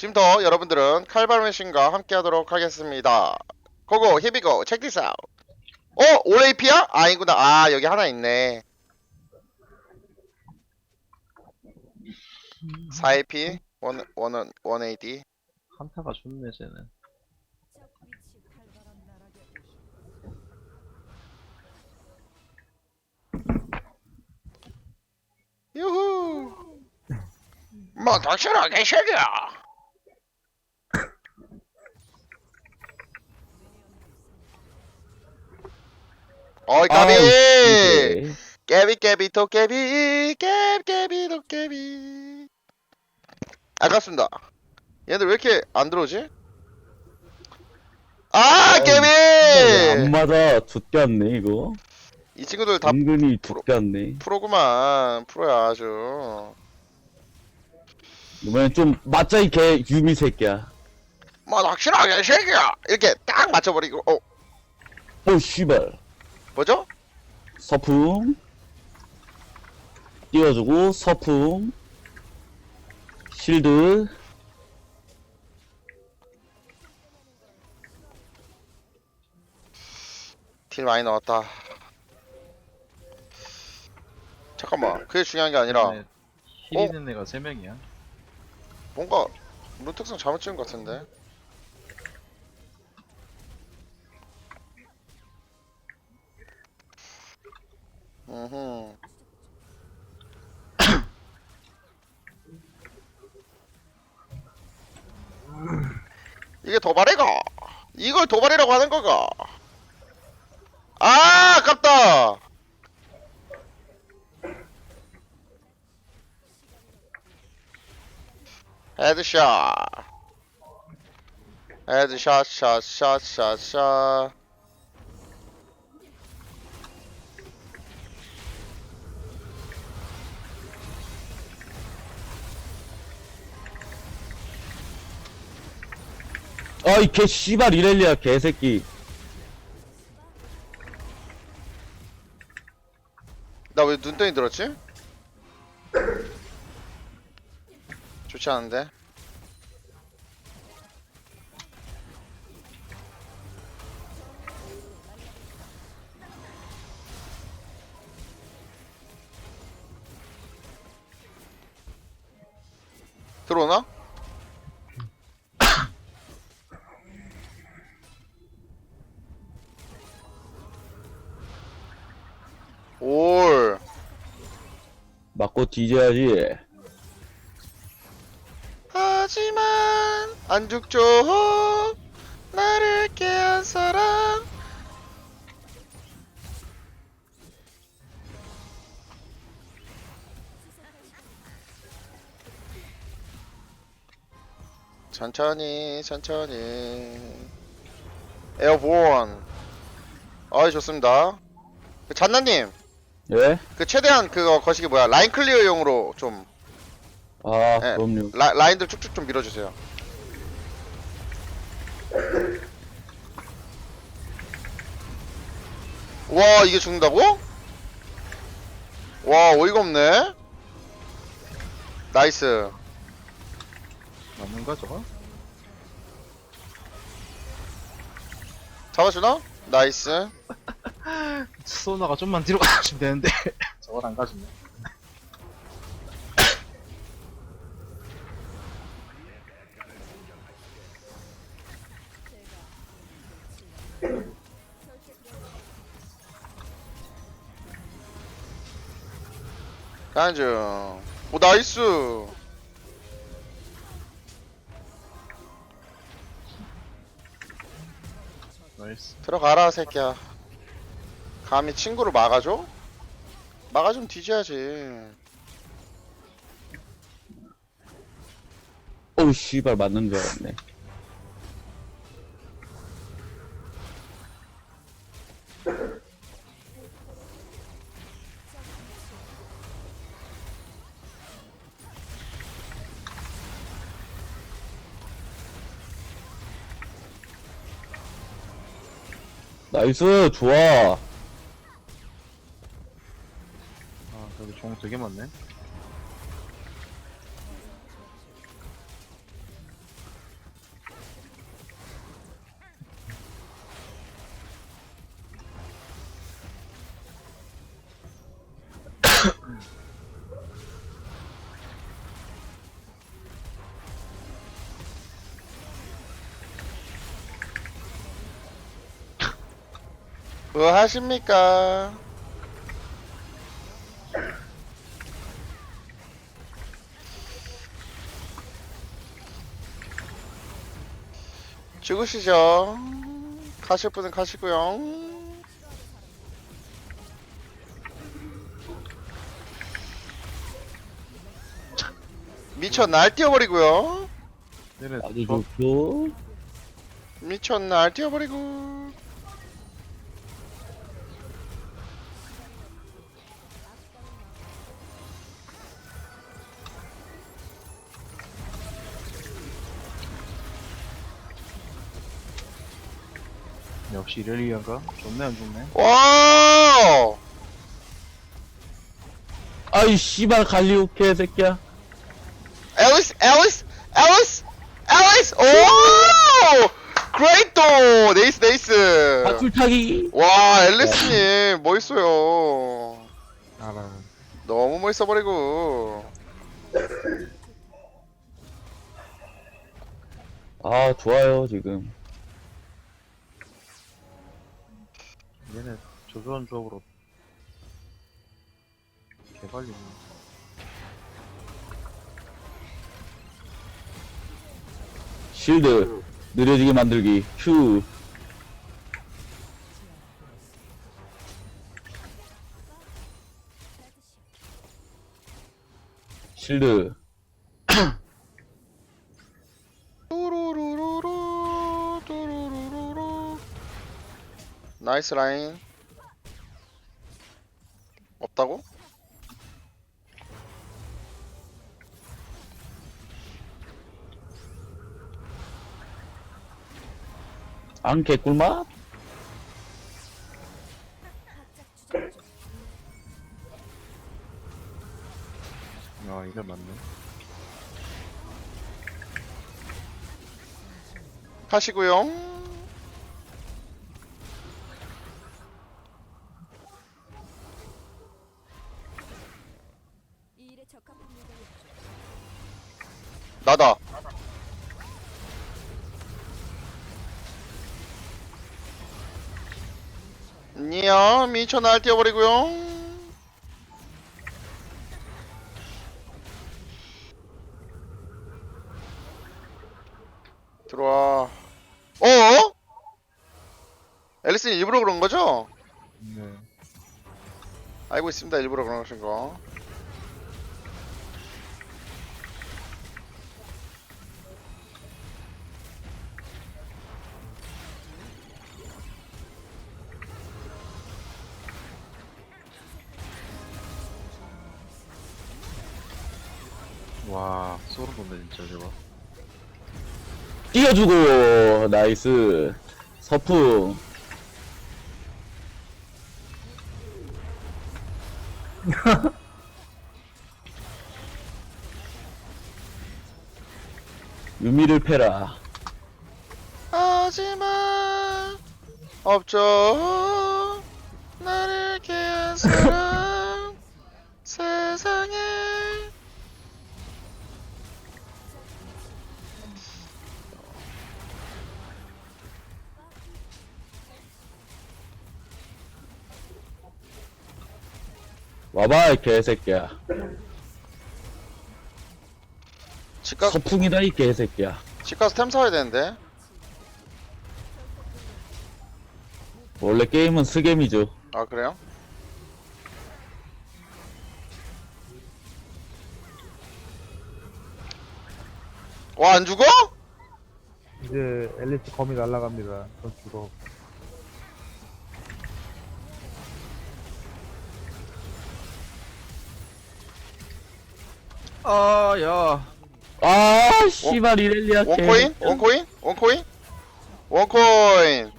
지금부터 여러분들은 칼바르메신과 함께 하도록 하겠습니다. 고고, 히비고, 체크 디스 아웃. 어? 올레이피야? 아니구나. 아, 여기 하나 있네. 4AP, 1, 1, 1AD. 한타가 좋네 쟤는 유후. 뭐, 당신하게 새끼야. 어이, 까비! 깨비 깨비 도깨비. 깨비 깨비 도깨비. 아깝습니다. 얘들 왜 이렇게 안 들어오지? 아안 깨비! 맞아. 좆같네 이거. 이 친구들 다 은근히 좆같네. 프로구만. 프로야 아주. 이번엔 좀 맞자 이 개 유미 새끼야. 뭐 확실하게 새끼야! 이렇게 딱 맞춰버리고 어. 오 씨발 뭐죠? 서풍. 띄워주고 서풍. 실드. 딜 많이 넣었다. 잠깐만 그게 중요한 게 아니라. 근데 힐 있는 애가 3명이야. 뭔가 룬 특성 잘못 찍은 것 같은데 이게 도발이가? 이걸 도발이라고 하는 거가? 아, 아깝다! 헤드샷. 헤드샷, 샷, 샷, 샷, 샷. 아이 개 씨발 이렐리아 개새끼 나 왜 눈덩이 들었지? 좋지 않은데? 들어오나? 올. 맞고 뒤져야지. 하지만 안 죽죠. 나를 깨한 사람. 천천히 천천히. 에어본. 어이 좋습니다. 그 잔나님 예? 그 최대한 그거 거시기 뭐야 라인 클리어용으로 좀아 네. 그럼요 라, 라인들 쭉쭉 좀 밀어주세요. 와 이게 죽는다고? 와 어이가 없네. 나이스. 맞는가 저거? 잡아주나? 나이스. 소나가 좀만 뒤로 가주면 되는데 저걸 안 가주네 가는 중. 오 나이스. 나이스 들어가라 새끼야. 감히 친구를 막아줘? 막아주면 뒤져야지. 어우 씨발 맞는 줄 알았네 나이스 좋아 여기 종 되게 많네. 뭐 하십니까? 죽으시죠. 가실 분은 가시고요. 미쳐 날 뛰어버리고요. 얘네 아주 저- 좋고. 미쳐 날 뛰어버리고. 역시 이렐리아가 좋네 안 좋네 와! 아이, 씨발, 갈리오 개새끼야. 앨리스, 앨리스, 앨리스, 앨리스. 오! 그레이토! 네이스, 네이스. 바툴타기. 와, 앨리스님 멋있어요. 알아 너무 멋있어버리고. 아, 좋아요, 지금. 얘네 조조한 조합으로 개발리네 실드. 느려지게 만들기. 휴. 실드. 나이스 라인. 없다고? 안 개꿀맛? 아 이게 맞네 하시고요. 나다. 니야 미쳐 날 뛰어버리고요. 들어와. 어? 앨리스님 일부러 그런 거죠? 네 알고 있습니다. 일부러 그러신 거. 와 소름 돋네 진짜 저거 띄워주고. 나이스. 서풍. 유미를 패라. 하지만 없죠 나를 와봐, 이 개새끼야. 집가 서풍이다, 이 개새끼야. 집가서 템 사야 되는데 원래 게임은 스겜이죠. 아 그래요? 와 안 죽어? 이제 앨리스 검이 날아갑니다. 전 죽어. 아야 아, 씨발, 이렐리아 개. 원코인? 원코인? 원코인? 원코인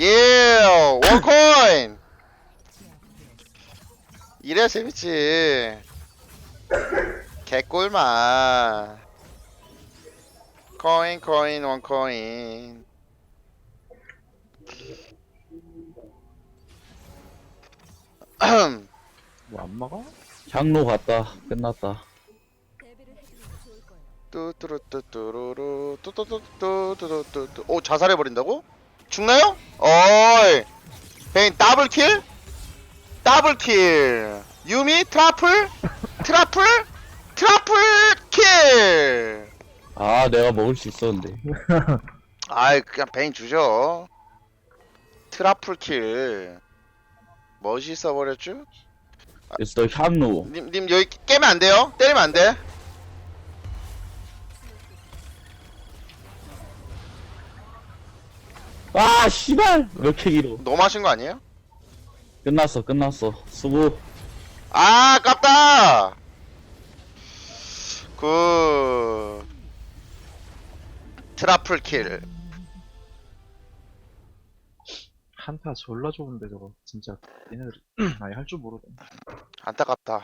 예 원코인 이래야 재밌지 개꿀맛 코인 코인 원코인 뭐안 막아? 향로 갔다. 끝났다. 뚜뚜루뚜뚜루루 뚜뚜뚜뚜뚜뚜뚜 오 자살해 버린다고? 죽나요? 어이. 베인 더블 킬? 더블 킬. 유미 트라플? 트라플? 트라플 킬 아 내가 먹을 수 있었는데. 아이 그냥 베인 주죠. 트라플 킬. 멋있어 버렸쥬? 그래서 너 향로 님, 님 여기 깨면 안 돼요? 때리면 안 돼? 아 씨발 왜 이렇게 길어 너무 하신 거 아니에요? 끝났어 끝났어 수고 아, 깝다! 그, 트라플 킬. 한타 졸라 좋은데 저거 진짜 얘네들 아예 할 줄 모르네 안타깝다.